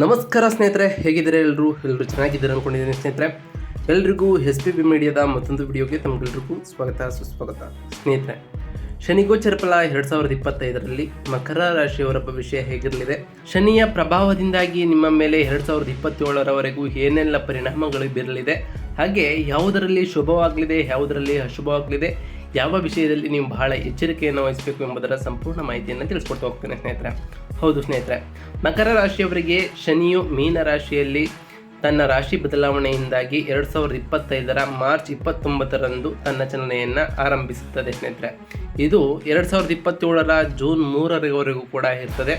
ನಮಸ್ಕಾರ ಸ್ನೇಹಿತರೆ, ಹೇಗಿದ್ದಾರೆ ಎಲ್ಲರೂ? ಎಲ್ಲರೂ ಚೆನ್ನಾಗಿದ್ದಾರೆ ಅಂದ್ಕೊಂಡಿದ್ದೀನಿ ಸ್ನೇಹಿತರೆ. ಎಲ್ರಿಗೂ ಎಸ್ ಪಿ ಬಿ ಮೀಡಿಯಾದ ಮತ್ತೊಂದು ವಿಡಿಯೋಗೆ ತಮಗೆಲ್ರಿಗೂ ಸ್ವಾಗತ, ಸುಸ್ವಾಗತ. ಸ್ನೇಹಿತರೆ ಶನಿಗೋಚರ ಫಲ ಎರಡು ಸಾವಿರದ ಇಪ್ಪತ್ತೈದರಲ್ಲಿ ಮಕರ ರಾಶಿಯವರ ಭವಿಷ್ಯ ಹೇಗಿರಲಿದೆ? ಶನಿಯ ಪ್ರಭಾವದಿಂದಾಗಿ ನಿಮ್ಮ ಮೇಲೆ ಎರಡು ಸಾವಿರದ ಇಪ್ಪತ್ತೇಳರವರೆಗೂ ಏನೆಲ್ಲ ಪರಿಣಾಮಗಳು ಬೀರಲಿದೆ? ಹಾಗೆ ಯಾವುದರಲ್ಲಿ ಶುಭವಾಗಲಿದೆ, ಯಾವುದರಲ್ಲಿ ಅಶುಭವಾಗಲಿದೆ? ಯಾವ ವಿಷಯದಲ್ಲಿ ನೀವು ಬಹಳ ಎಚ್ಚರಿಕೆಯನ್ನು ವಹಿಸಬೇಕು ಎಂಬುದರ ಸಂಪೂರ್ಣ ಮಾಹಿತಿಯನ್ನು ತಿಳಿಸ್ಕೊಡ್ತಾ ಹೋಗ್ತೇನೆ ಸ್ನೇಹಿತರೆ. ಹೌದು ಸ್ನೇಹಿತರೆ, ಮಕರ ರಾಶಿಯವರಿಗೆ ಶನಿಯು ಮೀನ ರಾಶಿಯಲ್ಲಿ ತನ್ನ ರಾಶಿ ಬದಲಾವಣೆಯಿಂದಾಗಿ ಎರಡು ಸಾವಿರದ ಇಪ್ಪತ್ತೈದರ ಮಾರ್ಚ್ ಇಪ್ಪತ್ತೊಂಬತ್ತರಂದು ತನ್ನ ಚಲನೆಯನ್ನು ಆರಂಭಿಸುತ್ತದೆ ಸ್ನೇಹಿತರೆ. ಇದು ಎರಡು ಸಾವಿರದ ಇಪ್ಪತ್ತೇಳರ ಜೂನ್ ಮೂರರವರೆಗೂ ಕೂಡ ಇರ್ತದೆ.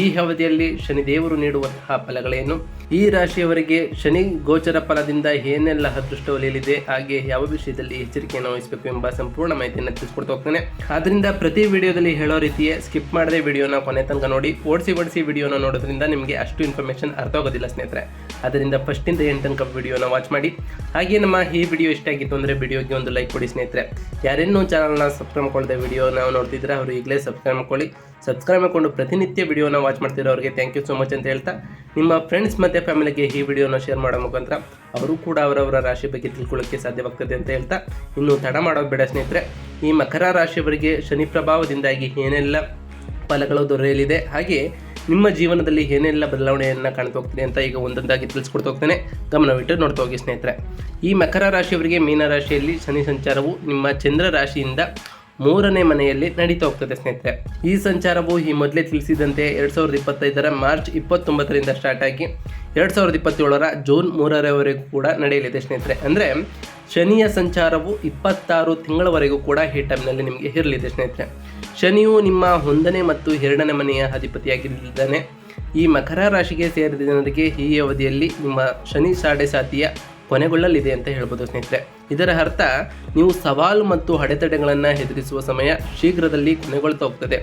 ಈ ಅವಧಿಯಲ್ಲಿ ಶನಿದೇವರು ನೀಡುವಂತಹ ಫಲಗಳೇನು? ಈ ರಾಶಿಯವರಿಗೆ ಶನಿ ಗೋಚರ ಫಲದಿಂದ ಏನೆಲ್ಲ ಅದೃಷ್ಟ ಒಲಿಯಲಿದೆ? ಹಾಗೆ ಯಾವ ವಿಷಯದಲ್ಲಿ ಎಚ್ಚರಿಕೆಯನ್ನು ವಹಿಸಬೇಕು ಎಂಬ ಸಂಪೂರ್ಣ ಮಾಹಿತಿಯನ್ನು ತಿಳಿಸ್ಕೊಡ್ತಾ ಹೋಗ್ತೇನೆ. ಆದ್ರಿಂದ ಪ್ರತಿ ವಿಡಿಯೋದಲ್ಲಿ ಹೇಳೋ ರೀತಿಯೇ ಸ್ಕಿಪ್ ಮಾಡದೆ ವಿಡಿಯೋನ ಕೊನೆ ತನಕ ನೋಡಿ. ಓಡಿಸಿ ಓಡಿಸಿ ವಿಡಿಯೋನ ನೋಡೋದ್ರಿಂದ ನಿಮಗೆ ಅಷ್ಟು ಇನ್ಫಾರ್ಮೇಷನ್ ಅರ್ಥ ಆಗೋದಿಲ್ಲ ಸ್ನೇಹಿತರೆ. ಅದರಿಂದ ಫಸ್ಟಿಂದ ಎಂಟು ತನಕ ವಿಡಿಯೋನ ವಾಚ್ ಮಾಡಿ. ಹಾಗೆ ನಮ್ಮ ಈ ವಿಡಿಯೋ ಇಷ್ಟ ಆಗಿತ್ತು ಅಂದರೆ ವಿಡಿಯೋಗೆ ಒಂದು ಲೈಕ್ ಕೊಡಿ ಸ್ನೇಹಿತರೆ. ಯಾರೇನೂ ಚಾನಲ್ನ ಸಬ್ಸ್ಕ್ರೈಬ್ ಮಾಡ್ಕೊಳ್ಳದೆ ವಿಡಿಯೋನ ನೋಡ್ತಿದ್ರೆ ಅವರು ಈಗಲೇ ಸಬ್ಸ್ಕ್ರೈಬ್ ಮಾಡ್ಕೊಳ್ಳಿ. ಸಬ್ಸ್ಕ್ರೈಬ್ ಮಾಡಿಕೊಂಡು ಪ್ರತಿನಿತ್ಯ ವಿಡಿಯೋನ ವಾಚ್ ಮಾಡ್ತಿರೋ ಅವ್ರಿಗೆ ಥ್ಯಾಂಕ್ ಯು ಸೊ ಮಚ್ ಅಂತ ಹೇಳ್ತಾ, ನಿಮ್ಮ ಫ್ರೆಂಡ್ಸ್ ಮತ್ತು ಫ್ಯಾಮಿಲಿಗೆ ಈ ವಿಡಿಯೋನ ಶೇರ್ ಮಾಡೋ ಮುಖಾಂತರ ಅವರು ಕೂಡ ಅವರವರ ರಾಶಿ ಬಗ್ಗೆ ತಿಳ್ಕೊಳ್ಳೋಕ್ಕೆ ಸಾಧ್ಯವಾಗ್ತದೆ ಅಂತ ಹೇಳ್ತಾ, ಇನ್ನು ತಡ ಮಾಡೋದು ಬೇಡ ಸ್ನೇಹಿತರೆ. ಈ ಮಕರ ರಾಶಿಯವರಿಗೆ ಶನಿ ಪ್ರಭಾವದಿಂದಾಗಿ ಏನೆಲ್ಲ ಫಲಗಳು ದೊರೆಯಲಿದೆ, ಹಾಗೆ ನಿಮ್ಮ ಜೀವನದಲ್ಲಿ ಏನೆಲ್ಲ ಬದಲಾವಣೆಯನ್ನು ಕಾಣ್ತಾ ಹೋಗ್ತೀನಿ ಅಂತ ಈಗ ಒಂದೊಂದಾಗಿ ತಿಳಿಸ್ಕೊಡ್ತಾ ಹೋಗ್ತೇನೆ. ಗಮನವಿಟ್ಟು ನೋಡ್ತಾ ಹೋಗಿ ಸ್ನೇಹಿತರೆ. ಈ ಮಕರ ರಾಶಿಯವರಿಗೆ ಮೀನ ರಾಶಿಯಲ್ಲಿ ಶನಿ ಸಂಚಾರವು ನಿಮ್ಮ ಚಂದ್ರ ರಾಶಿಯಿಂದ ಮೂರನೇ ಮನೆಯಲ್ಲಿ ನಡೀತಾ ಹೋಗ್ತದೆ ಸ್ನೇಹಿತರೆ. ಈ ಸಂಚಾರವು ಈ ಮೊದಲೇ ತಿಳಿಸಿದಂತೆ ಎರಡು ಸಾವಿರದ ಇಪ್ಪತ್ತೈದರ ಮಾರ್ಚ್ ಇಪ್ಪತ್ತೊಂಬತ್ತರಿಂದ ಸ್ಟಾರ್ಟ್ ಆಗಿ ಎರಡು ಸಾವಿರದ ಇಪ್ಪತ್ತೇಳರ ಜೂನ್ ಮೂರರವರೆಗೂ ಕೂಡ ನಡೆಯಲಿದೆ ಸ್ನೇಹಿತರೆ. ಅಂದರೆ ಶನಿಯ ಸಂಚಾರವು ಇಪ್ಪತ್ತಾರು ತಿಂಗಳವರೆಗೂ ಕೂಡ ಈ ಟೈಮ್ನಲ್ಲಿ ನಿಮಗೆ ಇರಲಿದೆ ಸ್ನೇಹಿತರೆ. ಶನಿಯು ನಿಮ್ಮ ಒಂದನೇ ಮತ್ತು ಎರಡನೇ ಮನೆಯ ಅಧಿಪತಿಯಾಗಿದ್ದಾನೆ. ಈ ಮಕರ ರಾಶಿಗೆ ಸೇರಿದ ಜನರಿಗೆ ಈ ಅವಧಿಯಲ್ಲಿ ನಿಮ್ಮ ಶನಿ, ಸಾಡೆ, ಸಾತಿಯ ಕೊನೆಗೊಳ್ಳಲಿದೆ ಅಂತ ಹೇಳ್ಬೋದು ಸ್ನೇಹಿತರೆ. ಇದರ ಅರ್ಥ, ನೀವು ಸವಾಲು ಮತ್ತು ಅಡೆತಡೆಗಳನ್ನು ಎದುರಿಸುವ ಸಮಯ ಶೀಘ್ರದಲ್ಲಿ ಕೊನೆಗೊಳ್ತಾ ಹೋಗ್ತದೆ.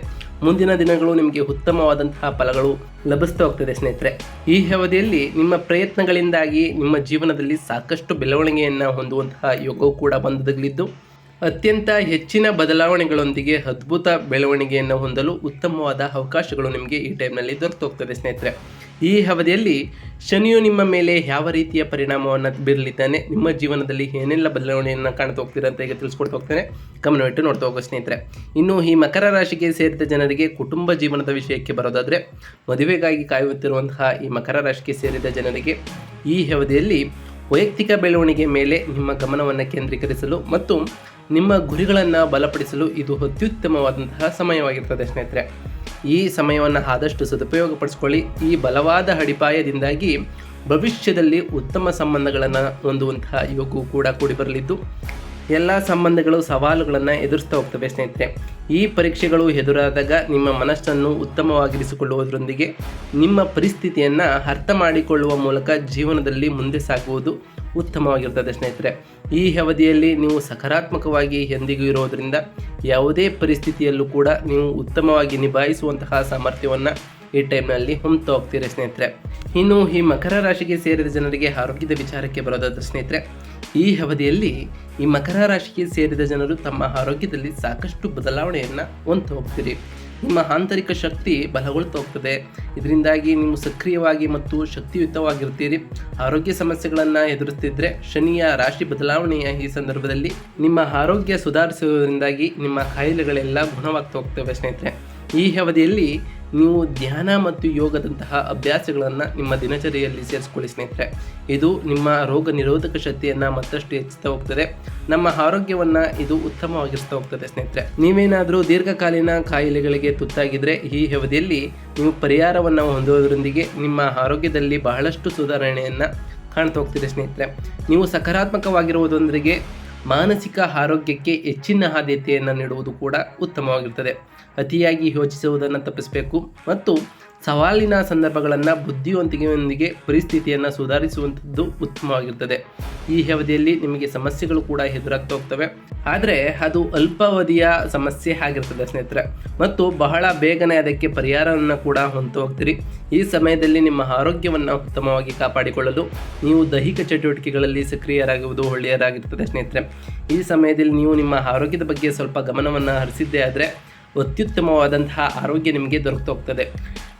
ಮುಂದಿನ ದಿನಗಳು ನಿಮಗೆ ಉತ್ತಮವಾದಂತಹ ಫಲಗಳು ಲಭಿಸ್ತಾ ಹೋಗ್ತದೆ ಸ್ನೇಹಿತರೆ. ಈ ಅವಧಿಯಲ್ಲಿ ನಿಮ್ಮ ಪ್ರಯತ್ನಗಳಿಂದಾಗಿ ನಿಮ್ಮ ಜೀವನದಲ್ಲಿ ಸಾಕಷ್ಟು ಬೆಳವಣಿಗೆಯನ್ನು ಹೊಂದುವಂತಹ ಯೋಗವು ಕೂಡ ಬಂದೊದಗಲಿದ್ದು, ಅತ್ಯಂತ ಹೆಚ್ಚಿನ ಬದಲಾವಣೆಗಳೊಂದಿಗೆ ಅದ್ಭುತ ಬೆಳವಣಿಗೆಯನ್ನು ಹೊಂದಲು ಉತ್ತಮವಾದ ಅವಕಾಶಗಳು ನಿಮಗೆ ಈ ಟೈಮ್ನಲ್ಲಿ ದೊರೆತೋಗ್ತದೆ ಸ್ನೇಹಿತರೆ. ಈ ಅವಧಿಯಲ್ಲಿ ಶನಿಯು ನಿಮ್ಮ ಮೇಲೆ ಯಾವ ರೀತಿಯ ಪರಿಣಾಮವನ್ನು ಬೀರಲಿದ್ದಾನೆ? ನಿಮ್ಮ ಜೀವನದಲ್ಲಿ ಏನೆಲ್ಲ ಬದಲಾವಣೆಯನ್ನು ಕಾಣ್ತಾ ಹೋಗ್ತೀರಾ ಅಂತ ಈಗ ತಿಳಿಸ್ಕೊಡ್ತಾ ಹೋಗ್ತೇನೆ. ಗಮನವಿಟ್ಟು ನೋಡ್ತಾ ಹೋಗೋ ಸ್ನೇಹಿತರೆ. ಇನ್ನು ಈ ಮಕರ ರಾಶಿಗೆ ಸೇರಿದ ಜನರಿಗೆ ಕುಟುಂಬ ಜೀವನದ ವಿಷಯಕ್ಕೆ ಬರೋದಾದರೆ, ಮದುವೆಗಾಗಿ ಕಾಯುತ್ತಿರುವಂತಹ ಈ ಮಕರ ರಾಶಿಗೆ ಸೇರಿದ ಜನರಿಗೆ ಈ ಅವಧಿಯಲ್ಲಿ ವೈಯಕ್ತಿಕ ಬೆಳವಣಿಗೆ ಮೇಲೆ ನಿಮ್ಮ ಗಮನವನ್ನು ಕೇಂದ್ರೀಕರಿಸಲು ಮತ್ತು ನಿಮ್ಮ ಗುರಿಗಳನ್ನು ಬಲಪಡಿಸಲು ಇದು ಅತ್ಯುತ್ತಮವಾದಂತಹ ಸಮಯವಾಗಿರ್ತದೆ ಸ್ನೇಹಿತರೆ. ಈ ಸಮಯವನ್ನು ಆದಷ್ಟು ಸದುಪಯೋಗಪಡಿಸ್ಕೊಳ್ಳಿ. ಈ ಬಲವಾದ ಅಡಿಪಾಯದಿಂದಾಗಿ ಭವಿಷ್ಯದಲ್ಲಿ ಉತ್ತಮ ಸಂಬಂಧಗಳನ್ನು ಹೊಂದುವಂತಹ ಯೋಗವು ಕೂಡ ಕೂಡಿ ಬರಲಿದ್ದು, ಎಲ್ಲ ಸಂಬಂಧಗಳು ಸವಾಲುಗಳನ್ನು ಎದುರಿಸ್ತಾ ಹೋಗ್ತವೆ ಸ್ನೇಹಿತರೆ. ಈ ಪರೀಕ್ಷೆಗಳು ಎದುರಾದಾಗ ನಿಮ್ಮ ಮನಸ್ಸನ್ನು ಉತ್ತಮವಾಗಿರಿಸಿಕೊಳ್ಳುವುದರೊಂದಿಗೆ ನಿಮ್ಮ ಪರಿಸ್ಥಿತಿಯನ್ನು ಅರ್ಥ ಮಾಡಿಕೊಳ್ಳುವ ಮೂಲಕ ಜೀವನದಲ್ಲಿ ಮುಂದೆ ಸಾಗುವುದು ಉತ್ತಮವಾಗಿರ್ತದೆ ಸ್ನೇಹಿತರೆ. ಈ ಅವಧಿಯಲ್ಲಿ ನೀವು ಸಕಾರಾತ್ಮಕವಾಗಿ ಎಂದಿಗೂ ಇರೋದರಿಂದ ಯಾವುದೇ ಪರಿಸ್ಥಿತಿಯಲ್ಲೂ ಕೂಡ ನೀವು ಉತ್ತಮವಾಗಿ ನಿಭಾಯಿಸುವಂತಹ ಸಾಮರ್ಥ್ಯವನ್ನು ಈ ಟೈಮ್ನಲ್ಲಿ ಹೊಮ್ತಾ ಹೋಗ್ತೀರಿ ಸ್ನೇಹಿತರೆ. ಇನ್ನು ಈ ಮಕರ ರಾಶಿಗೆ ಸೇರಿದ ಜನರಿಗೆ ಆರೋಗ್ಯದ ವಿಚಾರಕ್ಕೆ ಬರೋದಾದ ಸ್ನೇಹಿತರೆ, ಈ ಅವಧಿಯಲ್ಲಿ ಈ ಮಕರ ರಾಶಿಗೆ ಸೇರಿದ ಜನರು ತಮ್ಮ ಆರೋಗ್ಯದಲ್ಲಿ ಸಾಕಷ್ಟು ಬದಲಾವಣೆಯನ್ನು ಹೊಂತು ಹೋಗ್ತೀರಿ. ನಿಮ್ಮ ಆಂತರಿಕ ಶಕ್ತಿ ಬಲಗೊಳ್ತಾ ಹೋಗ್ತದೆ. ಇದರಿಂದಾಗಿ ನೀವು ಸಕ್ರಿಯವಾಗಿ ಮತ್ತು ಶಕ್ತಿಯುತವಾಗಿರ್ತೀರಿ ಆರೋಗ್ಯ ಸಮಸ್ಯೆಗಳನ್ನು ಎದುರಿಸ್ತಿದ್ರೆ ಶನಿಯ ರಾಶಿ ಬದಲಾವಣೆಯ ಈ ಸಂದರ್ಭದಲ್ಲಿ ನಿಮ್ಮ ಆರೋಗ್ಯ ಸುಧಾರಿಸುವುದರಿಂದಾಗಿ ನಿಮ್ಮ ಕಾಯಿಲೆಗಳೆಲ್ಲ ಗುಣವಾಗ್ತಾ ಹೋಗ್ತವೆ ಸ್ನೇಹಿತರೆ. ಈ ಅವಧಿಯಲ್ಲಿ ನೀವು ಧ್ಯಾನ ಮತ್ತು ಯೋಗದಂತಹ ಅಭ್ಯಾಸಗಳನ್ನು ನಿಮ್ಮ ದಿನಚರಿಯಲ್ಲಿ ಸೇರಿಸ್ಕೊಳ್ಳಿ ಸ್ನೇಹಿತರೆ. ಇದು ನಿಮ್ಮ ರೋಗ ನಿರೋಧಕ ಶಕ್ತಿಯನ್ನು ಮತ್ತಷ್ಟು ಹೆಚ್ಚುತ್ತಾ ಹೋಗ್ತದೆ. ನಮ್ಮ ಆರೋಗ್ಯವನ್ನು ಇದು ಉತ್ತಮವಾಗಿಸ್ತಾ ಹೋಗ್ತದೆ ಸ್ನೇಹಿತರೆ. ನೀವೇನಾದರೂ ದೀರ್ಘಕಾಲೀನ ಕಾಯಿಲೆಗಳಿಗೆ ತುತ್ತಾಗಿದ್ದರೆ ಈ ಅವಧಿಯಲ್ಲಿ ನೀವು ಪರಿಹಾರವನ್ನು ಹೊಂದುವುದರೊಂದಿಗೆ ನಿಮ್ಮ ಆರೋಗ್ಯದಲ್ಲಿ ಬಹಳಷ್ಟು ಸುಧಾರಣೆಯನ್ನು ಕಾಣ್ತಾ ಹೋಗ್ತಿದೆ ಸ್ನೇಹಿತರೆ. ನೀವು ಸಕಾರಾತ್ಮಕವಾಗಿರುವುದರೊಂದಿಗೆ ಮಾನಸಿಕ ಆರೋಗ್ಯಕ್ಕೆ ಹೆಚ್ಚಿನ ಆದ್ಯತೆಯನ್ನು ನೀಡುವುದು ಕೂಡ ಉತ್ತಮವಾಗಿರ್ತದೆ. ಅತಿಯಾಗಿ ಯೋಚಿಸುವುದನ್ನು ತಪ್ಪಿಸಬೇಕು ಮತ್ತು ಸವಾಲಿನ ಸಂದರ್ಭಗಳನ್ನು ಬುದ್ಧಿವಂತಿಕೆಯೊಂದಿಗೆ ಪರಿಸ್ಥಿತಿಯನ್ನು ಸುಧಾರಿಸುವಂಥದ್ದು ಉತ್ತಮವಾಗಿರ್ತದೆ ಈ ಅವಧಿಯಲ್ಲಿ ನಿಮಗೆ ಸಮಸ್ಯೆಗಳು ಕೂಡ ಎದುರಾಗ್ತಾ ಹೋಗ್ತವೆ. ಆದರೆ ಅದು ಅಲ್ಪಾವಧಿಯ ಸಮಸ್ಯೆ ಆಗಿರ್ತದೆ ಸ್ನೇಹಿತರೆ. ಮತ್ತು ಬಹಳ ಬೇಗನೆ ಅದಕ್ಕೆ ಪರಿಹಾರವನ್ನು ಕೂಡ ಹೊಂದು ಹೋಗ್ತೀರಿ. ಈ ಸಮಯದಲ್ಲಿ ನಿಮ್ಮ ಆರೋಗ್ಯವನ್ನು ಉತ್ತಮವಾಗಿ ಕಾಪಾಡಿಕೊಳ್ಳಲು ನೀವು ದೈಹಿಕ ಚಟುವಟಿಕೆಗಳಲ್ಲಿ ಸಕ್ರಿಯರಾಗುವುದು ಒಳ್ಳೆಯದಾಗಿರ್ತದೆ ಸ್ನೇಹಿತರೆ. ಈ ಸಮಯದಲ್ಲಿ ನೀವು ನಿಮ್ಮ ಆರೋಗ್ಯದ ಬಗ್ಗೆ ಸ್ವಲ್ಪ ಗಮನವನ್ನು ಹರಿಸಿದ್ದೇ ಆದರೆ ಅತ್ಯುತ್ತಮವಾದಂತಹ ಆರೋಗ್ಯ ನಿಮಗೆ ದೊರಕ್ತಾ ಹೋಗ್ತದೆ.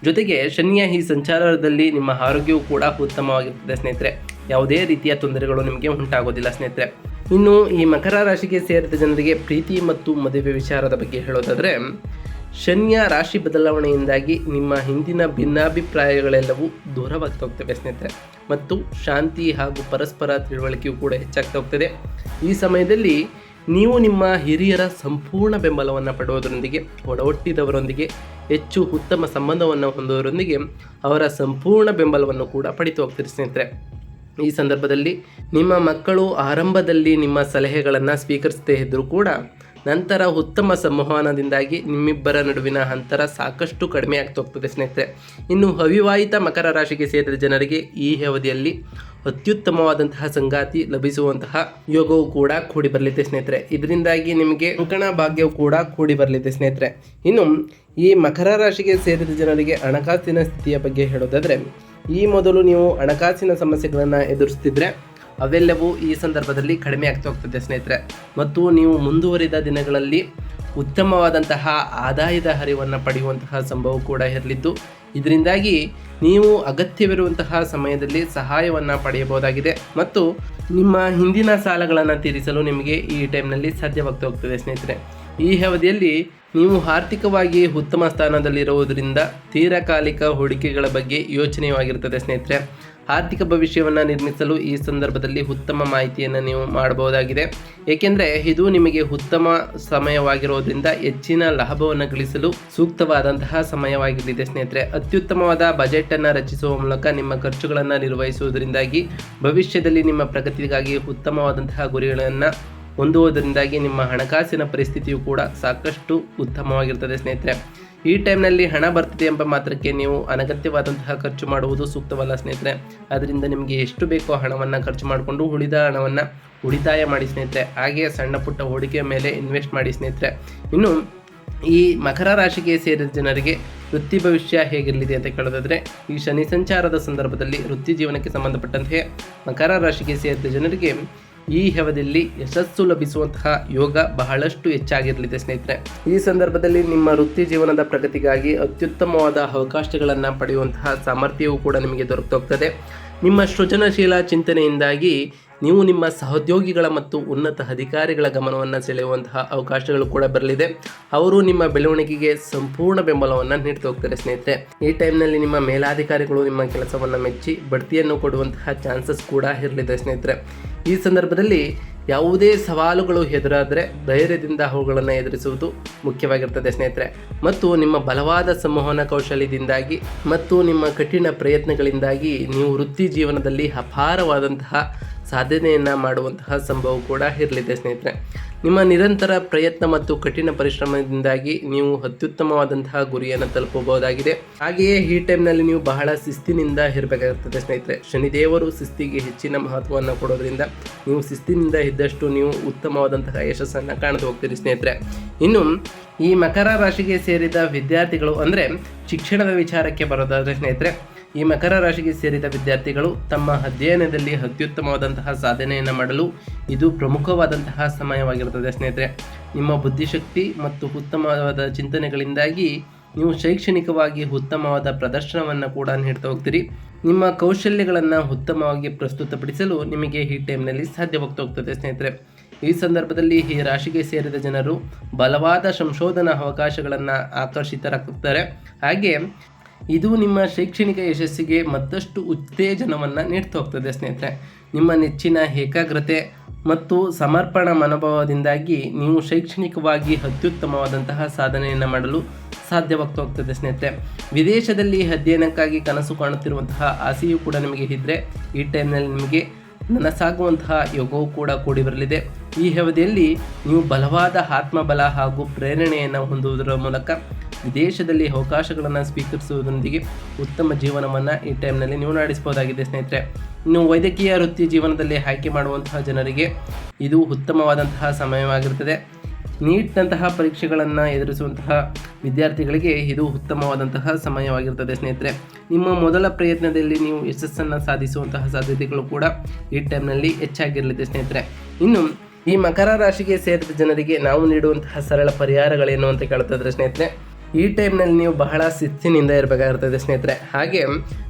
ಜೊತೆಗೆ ಶನಿಯ ಈ ಸಂಚಾರದಲ್ಲಿ ನಿಮ್ಮ ಆರೋಗ್ಯವು ಕೂಡ ಉತ್ತಮವಾಗಿರ್ತದೆ ಸ್ನೇಹಿತರೆ. ಯಾವುದೇ ರೀತಿಯ ತೊಂದರೆಗಳು ನಿಮಗೆ ಉಂಟಾಗೋದಿಲ್ಲ ಸ್ನೇಹಿತರೆ. ಇನ್ನು ಈ ಮಕರ ರಾಶಿಗೆ ಸೇರಿದ ಜನರಿಗೆ ಪ್ರೀತಿ ಮತ್ತು ಮದುವೆ ವಿಚಾರದ ಬಗ್ಗೆ ಹೇಳೋದಾದರೆ, ಶನಿಯ ರಾಶಿ ಬದಲಾವಣೆಯಿಂದಾಗಿ ನಿಮ್ಮ ಹಿಂದಿನ ಭಿನ್ನಾಭಿಪ್ರಾಯಗಳೆಲ್ಲವೂ ದೂರವಾಗ್ತಾ ಹೋಗ್ತವೆ ಸ್ನೇಹಿತರೆ. ಮತ್ತು ಶಾಂತಿ ಹಾಗೂ ಪರಸ್ಪರ ತಿಳುವಳಿಕೆಯು ಕೂಡ ಹೆಚ್ಚಾಗ್ತಾ ಹೋಗ್ತದೆ. ಈ ಸಮಯದಲ್ಲಿ ನೀವು ನಿಮ್ಮ ಹಿರಿಯರ ಸಂಪೂರ್ಣ ಬೆಂಬಲವನ್ನು ಪಡೆಯೋದರೊಂದಿಗೆ ಒಡಹುಟ್ಟಿದವರೊಂದಿಗೆ, ಹೆಚ್ಚು ಉತ್ತಮ ಸಂಬಂಧವನ್ನು ಹೊಂದೋದರೊಂದಿಗೆ ಅವರ ಸಂಪೂರ್ಣ ಬೆಂಬಲವನ್ನು ಕೂಡ ಪಡಿತು ಹೋಗ್ತೀರಿ ಸ್ನೇಹಿತರೆ. ಈ ಸಂದರ್ಭದಲ್ಲಿ ನಿಮ್ಮ ಮಕ್ಕಳು ಆರಂಭದಲ್ಲಿ ನಿಮ್ಮ ಸಲಹೆಗಳನ್ನು ಸ್ವೀಕರಿಸದೇ ಇದ್ದರೂ ಕೂಡ ನಂತರ ಉತ್ತಮ ಸಂವಹನದಿಂದಾಗಿ ನಿಮ್ಮಿಬ್ಬರ ನಡುವಿನ ಅಂತರ ಸಾಕಷ್ಟು ಕಡಿಮೆ ಆಗ್ತಾ ಹೋಗ್ತದೆ ಸ್ನೇಹಿತರೆ. ಇನ್ನು ಅವಿವಾಹಿತ ಮಕರ ರಾಶಿಗೆ ಸೇರಿದ ಜನರಿಗೆ ಈ ಅವಧಿಯಲ್ಲಿ ಅತ್ಯುತ್ತಮವಾದಂತಹ ಸಂಗಾತಿ ಲಭಿಸುವಂತಹ ಯೋಗವು ಕೂಡ ಕೂಡಿ ಬರಲಿದೆ, ಸ್ನೇಹಿತರೆ. ಇದರಿಂದಾಗಿ ನಿಮಗೆ ಅಂಕಣ ಭಾಗ್ಯವು ಕೂಡ ಕೂಡಿ ಬರಲಿದೆ, ಸ್ನೇಹಿತರೆ. ಇನ್ನು ಈ ಮಕರ ರಾಶಿಗೆ ಸೇರಿದ ಜನರಿಗೆ ಹಣಕಾಸಿನ ಸ್ಥಿತಿಯ ಬಗ್ಗೆ ಹೇಳೋದಾದರೆ, ಈ ಮೊದಲು ನೀವು ಹಣಕಾಸಿನ ಸಮಸ್ಯೆಗಳನ್ನು ಎದುರಿಸ್ತಿದ್ರೆ ಅವೆಲ್ಲವೂ ಈ ಸಂದರ್ಭದಲ್ಲಿ ಕಡಿಮೆ ಆಗ್ತಾ ಹೋಗ್ತದೆ ಸ್ನೇಹಿತರೆ. ಮತ್ತು ನೀವು ಮುಂದುವರಿದ ದಿನಗಳಲ್ಲಿ ಉತ್ತಮವಾದಂತಹ ಆದಾಯದ ಹರಿವನ್ನು ಪಡೆಯುವಂತಹ ಸಂಭವ ಕೂಡ ಇರಲಿದ್ದು, ಇದರಿಂದಾಗಿ ನೀವು ಅಗತ್ಯವಿರುವಂತಹ ಸಮಯದಲ್ಲಿ ಸಹಾಯವನ್ನು ಪಡೆಯಬಹುದಾಗಿದೆ. ಮತ್ತು ನಿಮ್ಮ ಹಿಂದಿನ ಸಾಲಗಳನ್ನು ತೀರಿಸಲು ನಿಮಗೆ ಈ ಟೈಮ್ನಲ್ಲಿ ಸಾಧ್ಯವಾಗ್ತಾ ಹೋಗ್ತದೆ ಸ್ನೇಹಿತರೆ. ಈ ಅವಧಿಯಲ್ಲಿ ನೀವು ಆರ್ಥಿಕವಾಗಿ ಉತ್ತಮ ಸ್ಥಾನದಲ್ಲಿರುವುದರಿಂದ ತೀರಕಾಲಿಕ ಹೂಡಿಕೆಗಳ ಬಗ್ಗೆ ಯೋಚನೆಯಾಗಿರುತ್ತದೆ ಸ್ನೇಹಿತರೆ. ಆರ್ಥಿಕ ಭವಿಷ್ಯವನ್ನು ನಿರ್ಮಿಸಲು ಈ ಸಂದರ್ಭದಲ್ಲಿ ಉತ್ತಮ ಮಾಹಿತಿಯನ್ನು ನೀವು ಮಾಡಬಹುದಾಗಿದೆ. ಏಕೆಂದರೆ ಇದು ನಿಮಗೆ ಉತ್ತಮ ಸಮಯವಾಗಿರುವುದರಿಂದ ಹೆಚ್ಚಿನ ಲಾಭವನ್ನು ಗಳಿಸಲು ಸೂಕ್ತವಾದಂತಹ ಸಮಯವಾಗಿರಲಿದೆ ಸ್ನೇಹಿತರೆ. ಅತ್ಯುತ್ತಮವಾದ ಬಜೆಟನ್ನು ರಚಿಸುವ ಮೂಲಕ ನಿಮ್ಮ ಖರ್ಚುಗಳನ್ನು ನಿರ್ವಹಿಸುವುದರಿಂದಾಗಿ ಭವಿಷ್ಯದಲ್ಲಿ ನಿಮ್ಮ ಪ್ರಗತಿಗಾಗಿ ಉತ್ತಮವಾದಂತಹ ಗುರಿಗಳನ್ನು ಹೊಂದುವುದರಿಂದಾಗಿ ನಿಮ್ಮ ಹಣಕಾಸಿನ ಪರಿಸ್ಥಿತಿಯು ಕೂಡ ಸಾಕಷ್ಟು ಉತ್ತಮವಾಗಿರ್ತದೆ ಸ್ನೇಹಿತರೆ. ಈ ಟೈಮ್ನಲ್ಲಿ ಹಣ ಬರ್ತಿದೆ ಎಂಬ ಮಾತ್ರಕ್ಕೆ ನೀವು ಅನಗತ್ಯವಾದಂತಹ ಖರ್ಚು ಮಾಡುವುದು ಸೂಕ್ತವಲ್ಲ ಸ್ನೇಹಿತರೆ. ಅದರಿಂದ ನಿಮಗೆ ಎಷ್ಟು ಬೇಕೋ ಹಣವನ್ನು ಖರ್ಚು ಮಾಡಿಕೊಂಡು ಉಳಿದ ಹಣವನ್ನು ಉಳಿತಾಯ ಮಾಡಿ ಸ್ನೇಹಿತರೆ. ಹಾಗೆಯೇ ಸಣ್ಣ ಪುಟ್ಟ ಹೂಡಿಕೆಯ ಮೇಲೆ ಇನ್ವೆಸ್ಟ್ ಮಾಡಿ ಸ್ನೇಹಿತರೆ. ಇನ್ನು ಈ ಮಕರ ರಾಶಿಗೆ ಸೇರಿದ ಜನರಿಗೆ ವೃತ್ತಿ ಭವಿಷ್ಯ ಹೇಗಿರಲಿದೆ ಅಂತ ಕೇಳೋದಾದರೆ, ಈ ಶನಿ ಸಂಚಾರದ ಸಂದರ್ಭದಲ್ಲಿ ವೃತ್ತಿ ಜೀವನಕ್ಕೆ ಸಂಬಂಧಪಟ್ಟಂತೆ ಮಕರ ರಾಶಿಗೆ ಸೇರಿದ ಜನರಿಗೆ ಈ ಅವಧಿಯಲ್ಲಿ ಯಶಸ್ಸು ಲಭಿಸುವಂತಹ ಯೋಗ ಬಹಳಷ್ಟು ಹೆಚ್ಚಾಗಿರಲಿದೆ, ಸ್ನೇಹಿತರೆ. ಈ ಸಂದರ್ಭದಲ್ಲಿ ನಿಮ್ಮ ವೃತ್ತಿ ಜೀವನದ ಪ್ರಗತಿಗಾಗಿ ಅತ್ಯುತ್ತಮವಾದ ಅವಕಾಶಗಳನ್ನು ಪಡೆಯುವಂತಹ ಸಾಮರ್ಥ್ಯವೂ ಕೂಡ ನಿಮಗೆ ದೊರಕುತ್ತೋಗ್ತದೆ ನಿಮ್ಮ ಸೃಜನಶೀಲ ಚಿಂತನೆಯಿಂದಾಗಿ ನೀವು ನಿಮ್ಮ ಸಹೋದ್ಯೋಗಿಗಳ ಮತ್ತು ಉನ್ನತ ಅಧಿಕಾರಿಗಳ ಗಮನವನ್ನು ಸೆಳೆಯುವಂತಹ ಅವಕಾಶಗಳು ಕೂಡ ಬರಲಿದೆ. ಅವರು ನಿಮ್ಮ ಬೆಳವಣಿಗೆಗೆ ಸಂಪೂರ್ಣ ಬೆಂಬಲವನ್ನು ನೀಡ್ತಾ ಹೋಗ್ತಾರೆ ಸ್ನೇಹಿತರೆ. ಈ ಟೈಮ್ನಲ್ಲಿ ನಿಮ್ಮ ಮೇಲಾಧಿಕಾರಿಗಳು ನಿಮ್ಮ ಕೆಲಸವನ್ನು ಮೆಚ್ಚಿ ಬಡ್ತಿಯನ್ನು ಕೊಡುವಂತಹ ಚಾನ್ಸಸ್ ಕೂಡ ಇರಲಿದೆ ಸ್ನೇಹಿತರೆ. ಈ ಸಂದರ್ಭದಲ್ಲಿ ಯಾವುದೇ ಸವಾಲುಗಳು ಎದುರಾದರೆ ಧೈರ್ಯದಿಂದ ಅವುಗಳನ್ನು ಎದುರಿಸುವುದು ಮುಖ್ಯವಾಗಿರ್ತದೆ ಸ್ನೇಹಿತರೆ. ಮತ್ತು ನಿಮ್ಮ ಬಲವಾದ ಸಂವಹನ ಕೌಶಲ್ಯದಿಂದಾಗಿ ಮತ್ತು ನಿಮ್ಮ ಕಠಿಣ ಪ್ರಯತ್ನಗಳಿಂದಾಗಿ ನೀವು ವೃತ್ತಿ ಜೀವನದಲ್ಲಿ ಅಪಾರವಾದಂತಹ ಸಾಧನೆಯನ್ನು ಮಾಡುವಂತಹ ಸಂಭವ ಕೂಡ ಇರಲಿದೆ ಸ್ನೇಹಿತರೆ. ನಿಮ್ಮ ನಿರಂತರ ಪ್ರಯತ್ನ ಮತ್ತು ಕಠಿಣ ಪರಿಶ್ರಮದಿಂದಾಗಿ ನೀವು ಅತ್ಯುತ್ತಮವಾದಂತಹ ಗುರಿಯನ್ನು ತಲುಪಬಹುದಾಗಿದೆ. ಹಾಗೆಯೇ ಈ ಟೈಮ್ನಲ್ಲಿ ನೀವು ಬಹಳ ಶಿಸ್ತಿನಿಂದ ಇರಬೇಕಾಗುತ್ತದೆ ಸ್ನೇಹಿತರೆ. ಶನಿದೇವರು ಶಿಸ್ತಿಗೆ ಹೆಚ್ಚಿನ ಮಹತ್ವವನ್ನು ಕೊಡೋದ್ರಿಂದ ನೀವು ಶಿಸ್ತಿನಿಂದ ಇದ್ದಷ್ಟು ನೀವು ಉತ್ತಮವಾದಂತಹ ಯಶಸ್ಸನ್ನು ಕಾಣದು ಹೋಗ್ತೀರಿ ಸ್ನೇಹಿತರೆ. ಇನ್ನು ಈ ಮಕರ ರಾಶಿಗೆ ಸೇರಿದ ವಿದ್ಯಾರ್ಥಿಗಳು ಅಂದರೆ ಶಿಕ್ಷಣದ ವಿಚಾರಕ್ಕೆ ಬರೋದಾದರೆ ಸ್ನೇಹಿತರೆ ಈ ಮಕರ ರಾಶಿಗೆ ಸೇರಿದ ವಿದ್ಯಾರ್ಥಿಗಳು ತಮ್ಮ ಅಧ್ಯಯನದಲ್ಲಿ ಅತ್ಯುತ್ತಮವಾದಂತಹ ಸಾಧನೆಯನ್ನು ಮಾಡಲು ಇದು ಪ್ರಮುಖವಾದಂತಹ ಸಮಯವಾಗಿರುತ್ತದೆ ಸ್ನೇಹಿತರೆ. ನಿಮ್ಮ ಬುದ್ಧಿಶಕ್ತಿ ಮತ್ತು ಉತ್ತಮವಾದ ಚಿಂತನೆಗಳಿಂದಾಗಿ ನೀವು ಶೈಕ್ಷಣಿಕವಾಗಿ ಉತ್ತಮವಾದ ಪ್ರದರ್ಶನವನ್ನು ಕೂಡ ನೀಡ್ತಾ ಹೋಗ್ತೀರಿ. ನಿಮ್ಮ ಕೌಶಲ್ಯಗಳನ್ನು ಉತ್ತಮವಾಗಿ ಪ್ರಸ್ತುತಪಡಿಸಲು ನಿಮಗೆ ಈ ಟೈಮ್ನಲ್ಲಿ ಸಾಧ್ಯವಾಗ್ತಾ ಹೋಗ್ತದೆ ಸ್ನೇಹಿತರೆ. ಈ ಸಂದರ್ಭದಲ್ಲಿ ಈ ರಾಶಿಗೆ ಸೇರಿದ ಜನರು ಬಲವಾದ ಸಂಶೋಧನಾ ಅವಕಾಶಗಳನ್ನು ಆಕರ್ಷಿತರಾಗುತ್ತಾರೆ ಹಾಗೆ ಇದು ನಿಮ್ಮ ಶೈಕ್ಷಣಿಕ ಯಶಸ್ಸಿಗೆ ಮತ್ತಷ್ಟು ಉತ್ತೇಜನವನ್ನು ನೀಡ್ತಾ ಹೋಗ್ತದೆ, ಸ್ನೇಹಿತರೆ. ನಿಮ್ಮ ನೆಚ್ಚಿನ ಏಕಾಗ್ರತೆ ಮತ್ತು ಸಮರ್ಪಣ ಮನೋಭಾವದಿಂದಾಗಿ ನೀವು ಶೈಕ್ಷಣಿಕವಾಗಿ ಅತ್ಯುತ್ತಮವಾದಂತಹ ಸಾಧನೆಯನ್ನು ಮಾಡಲು ಸಾಧ್ಯವಾಗ್ತಾ ಹೋಗ್ತದೆ, ಸ್ನೇಹಿತರೆ. ವಿದೇಶದಲ್ಲಿ ಅಧ್ಯಯನಕ್ಕಾಗಿ ಕನಸು ಕಾಣುತ್ತಿರುವಂತಹ ಆಸೆಯೂ ಕೂಡ ನಿಮಗೆ ಇದ್ದರೆ ಈ ಟೈಮ್ನಲ್ಲಿ ನಿಮಗೆ ನನಸಾಗುವಂತಹ ಯೋಗವು ಕೂಡ ಕೂಡಿ ಬರಲಿದೆ. ಈ ಅವಧಿಯಲ್ಲಿ ನೀವು ಬಲವಾದ ಆತ್ಮಬಲ ಹಾಗೂ ಪ್ರೇರಣೆಯನ್ನು ಹೊಂದುವುದರ ಮೂಲಕ ವಿದೇಶದಲ್ಲಿ ಅವಕಾಶಗಳನ್ನು ಸ್ವೀಕರಿಸುವುದರೊಂದಿಗೆ ಉತ್ತಮ ಜೀವನವನ್ನು ಈ ಟೈಮ್ನಲ್ಲಿ ನೀವು ನಡೆಸಬಹುದಾಗಿದೆ, ಸ್ನೇಹಿತರೆ. ಇನ್ನು ವೈದ್ಯಕೀಯ ವೃತ್ತಿ ಜೀವನದಲ್ಲಿ ಆಯ್ಕೆ ಮಾಡುವಂತಹ ಜನರಿಗೆ ಇದು ಉತ್ತಮವಾದಂತಹ ಸಮಯವಾಗಿರುತ್ತದೆ. ನೀಟ್ನಂತಹ ಪರೀಕ್ಷೆಗಳನ್ನು ಎದುರಿಸುವಂತಹ ವಿದ್ಯಾರ್ಥಿಗಳಿಗೆ ಇದು ಉತ್ತಮವಾದಂತಹ ಸಮಯವಾಗಿರ್ತದೆ ಸ್ನೇಹಿತರೆ. ನಿಮ್ಮ ಮೊದಲ ಪ್ರಯತ್ನದಲ್ಲಿ ನೀವು ಯಶಸ್ಸನ್ನು ಸಾಧಿಸುವಂತಹ ಸಾಧ್ಯತೆಗಳು ಕೂಡ ಈ ಟೈಮ್ನಲ್ಲಿ ಹೆಚ್ಚಾಗಿರಲಿದೆ, ಸ್ನೇಹಿತರೆ. ಇನ್ನು ಈ ಮಕರ ರಾಶಿಗೆ ಸೇರಿದ ಜನರಿಗೆ ನಾವು ನೀಡುವಂತಹ ಸರಳ ಪರಿಹಾರಗಳೇನು ಅಂತ ಕೇಳ್ತಾ ಸ್ನೇಹಿತರೆ. ಈ ಟೈಮ್ನಲ್ಲಿ ನೀವು ಬಹಳ ಶಿಸ್ತಿನಿಂದ ಇರಬೇಕಾಗಿರ್ತದೆ ಸ್ನೇಹಿತರೆ. ಹಾಗೆ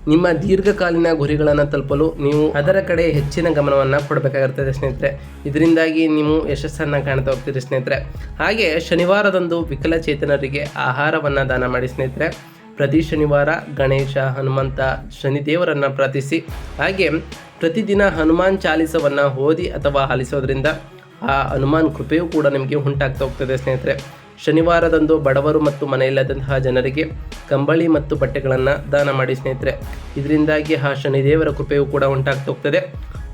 ನಿಮ್ಮ ದೀರ್ಘಕಾಲೀನ ಗುರಿಗಳನ್ನು ತಲುಪಲು ನೀವು ಅದರ ಕಡೆ ಹೆಚ್ಚಿನ ಗಮನವನ್ನು ಕೊಡಬೇಕಾಗಿರ್ತದೆ ಸ್ನೇಹಿತರೆ. ಇದರಿಂದಾಗಿ ನೀವು ಯಶಸ್ಸನ್ನು ಕಾಣ್ತಾ ಹೋಗ್ತೀರಿ ಸ್ನೇಹಿತರೆ. ಹಾಗೆ ಶನಿವಾರದಂದು ವಿಕಲಚೇತನರಿಗೆ ಆಹಾರವನ್ನು ದಾನ ಮಾಡಿ ಸ್ನೇಹಿತರೆ. ಪ್ರತಿ ಶನಿವಾರ ಗಣೇಶ, ಹನುಮಂತ, ಶನಿದೇವರನ್ನು ಪ್ರಾರ್ಥಿಸಿ. ಹಾಗೆ ಪ್ರತಿದಿನ ಹನುಮಾನ್ ಚಾಲಿಸವನ್ನು ಓದಿ ಅಥವಾ ಆಲಿಸೋದ್ರಿಂದ ಆ ಹನುಮಾನ್ ಕೃಪೆಯೂ ಕೂಡ ನಿಮಗೆ ಉಂಟಾಗ್ತಾ ಹೋಗ್ತದೆ ಸ್ನೇಹಿತರೆ. ಶನಿವಾರದಂದು ಬಡವರು ಮತ್ತು ಮನೆಯಿಲ್ಲದಂತಹ ಜನರಿಗೆ ಕಂಬಳಿ ಮತ್ತು ಬಟ್ಟೆಗಳನ್ನು ದಾನ ಮಾಡಿ ಸ್ನೇಹಿತರೆ. ಇದರಿಂದಾಗಿ ಆ ಶನಿದೇವರ ಕೃಪೆಯೂ ಕೂಡ ಉಂಟಾಗ್ತಾ ಹೋಗ್ತದೆ.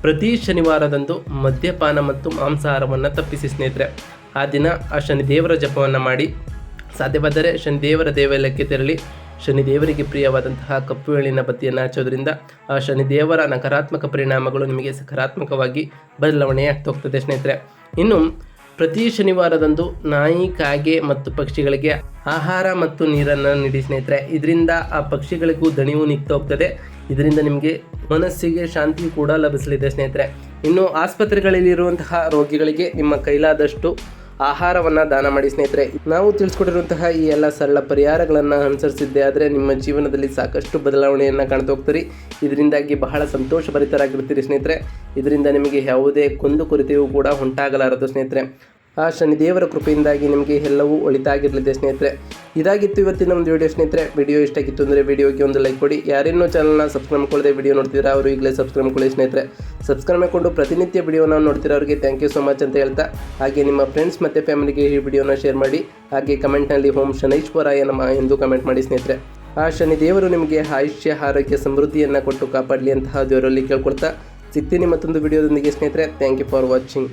ಪ್ರತಿ ಶನಿವಾರದಂದು ಮದ್ಯಪಾನ ಮತ್ತು ಮಾಂಸಾಹಾರವನ್ನು ತಪ್ಪಿಸಿ ಸ್ನೇಹಿತರೆ. ಆ ದಿನ ಆ ಶನಿದೇವರ ಜಪವನ್ನು ಮಾಡಿ. ಸಾಧ್ಯವಾದರೆ ಶನಿದೇವರ ದೇವಾಲಯಕ್ಕೆ ತೆರಳಿ ಶನಿದೇವರಿಗೆ ಪ್ರಿಯವಾದಂತಹ ಕಪ್ಪು ಎಳ್ಳಿನ ಬತ್ತಿಯನ್ನು ಹಚ್ಚೋದ್ರಿಂದ ಆ ಶನಿದೇವರ ನಕಾರಾತ್ಮಕ ಪರಿಣಾಮಗಳು ನಿಮಗೆ ಸಕಾರಾತ್ಮಕವಾಗಿ ಬದಲಾವಣೆಯಾಗ್ತಾ ಹೋಗ್ತದೆ ಸ್ನೇಹಿತರೆ. ಇನ್ನು ಪ್ರತಿ ಶನಿವಾರದಂದು ನಾಯಿ, ಕಾಗೆ ಮತ್ತು ಪಕ್ಷಿಗಳಿಗೆ ಆಹಾರ ಮತ್ತು ನೀರನ್ನು ನೀಡಿ ಸ್ನೇಹಿತರೆ. ಇದರಿಂದ ಆ ಪಕ್ಷಿಗಳಿಗೂ ದಣಿವು ನಿಗ್ತಾ ಹೋಗ್ತದೆ. ಇದರಿಂದ ನಿಮಗೆ ಮನಸ್ಸಿಗೆ ಶಾಂತಿ ಕೂಡ ಲಭಿಸಲಿದೆ ಸ್ನೇಹಿತರೆ. ಇನ್ನು ಆಸ್ಪತ್ರೆಗಳಲ್ಲಿರುವಂತಹ ರೋಗಿಗಳಿಗೆ ನಿಮ್ಮ ಕೈಲಾದಷ್ಟು ಆಹಾರವನ್ನು ದಾನ ಮಾಡಿ ಸ್ನೇಹಿತರೆ, ನಾವು ತಿಳಿಸ್ಕೊಟ್ಟಿರುವಂತಹ ಈ ಎಲ್ಲ ಸರಳ ಪರಿಹಾರಗಳನ್ನು ಅನುಸರಿಸಿದ್ದೆ ಆದರೆ ನಿಮ್ಮ ಜೀವನದಲ್ಲಿ ಸಾಕಷ್ಟು ಬದಲಾವಣೆಯನ್ನು ಕಾಣ್ತಾ ಹೋಗ್ತೀರಿ. ಇದರಿಂದಾಗಿ ಬಹಳ ಸಂತೋಷ ಭರಿತರಾಗಿರ್ತೀರಿ ಸ್ನೇಹಿತರೆ. ಇದರಿಂದ ನಿಮಗೆ ಯಾವುದೇ ಕುಂದು ಕೊರತೆಯೂ ಕೂಡ ಉಂಟಾಗಲಾರದು ಸ್ನೇಹಿತರೆ. ಆ ಶನಿದೇವರ ಕೃಪೆಯಿಂದಾಗಿ ನಿಮಗೆ ಎಲ್ಲವೂ ಒಳಿತಾಗಿರಲಿದೆ ಸ್ನೇಹಿತರೆ. ಇದಾಗಿತ್ತು ಇವತ್ತಿನ ಒಂದು ವಿಡಿಯೋ ಸ್ನೇಹಿತರೆ. ವಿಡಿಯೋ ಇಷ್ಟ ಆಗಿತ್ತು ಅಂದರೆ ವಿಡಿಯೋಗೆ ಒಂದು ಲೈಕ್ ಕೊಡಿ. ಯಾರೇನೋ ಚಾನಲ್ನ ಸಬ್ಸ್ಕ್ರೈಬ್ ಮಾಡ್ಕೊಳ್ಳದೆ ವಿಡಿಯೋ ನೋಡ್ತಿದ್ರೆ ಅವರು ಈಗಲೇ ಸಬ್ಸ್ಕ್ರೈಬ್ ಮಾಡ್ಕೊಳ್ಳಿ ಸ್ನೇಹಿತರೆ. ಸಬ್ಸ್ಕ್ರೈಬ್ ಮಾಡಿಕೊಂಡು ಪ್ರತಿನಿತ್ಯ ವಿಡಿಯೋನ ನೋಡ್ತಿರೋರಿಗೆ ಥ್ಯಾಂಕ್ ಯು ಸೊ ಮಚ್ ಅಂತ ಹೇಳ್ತಾ, ಹಾಗೆ ನಿಮ್ಮ ಫ್ರೆಂಡ್ಸ್ ಮತ್ತು ಫ್ಯಾಮಿಲಿಗೆ ಈ ವಿಡಿಯೋನ ಶೇರ್ ಮಾಡಿ, ಹಾಗೆ ಕಮೆಂಟ್ನಲ್ಲಿ ಹೋಮ್ ಶನೈಶ್ವರಾಯ ನಮ್ಮ ಎಂದು ಕಮೆಂಟ್ ಮಾಡಿ ಸ್ನೇಹಿತರೆ. ಆ ಶನಿ ದೇವರು ನಿಮಗೆ ಆಯುಷ್ಯ, ಆರೋಗ್ಯ, ಸಮೃದ್ಧಿಯನ್ನು ಕೊಟ್ಟು ಕಾಪಾಡಲಿ ಅಂತಹ ದೇವರಲ್ಲಿ ಕೇಳ್ಕೊಳ್ತಾ, ಸಿಗ್ತೀನಿ ಮತ್ತೊಂದು ವಿಡಿಯೋದೊಂದಿಗೆ ಸ್ನೇಹಿತರೆ. Thank you for watching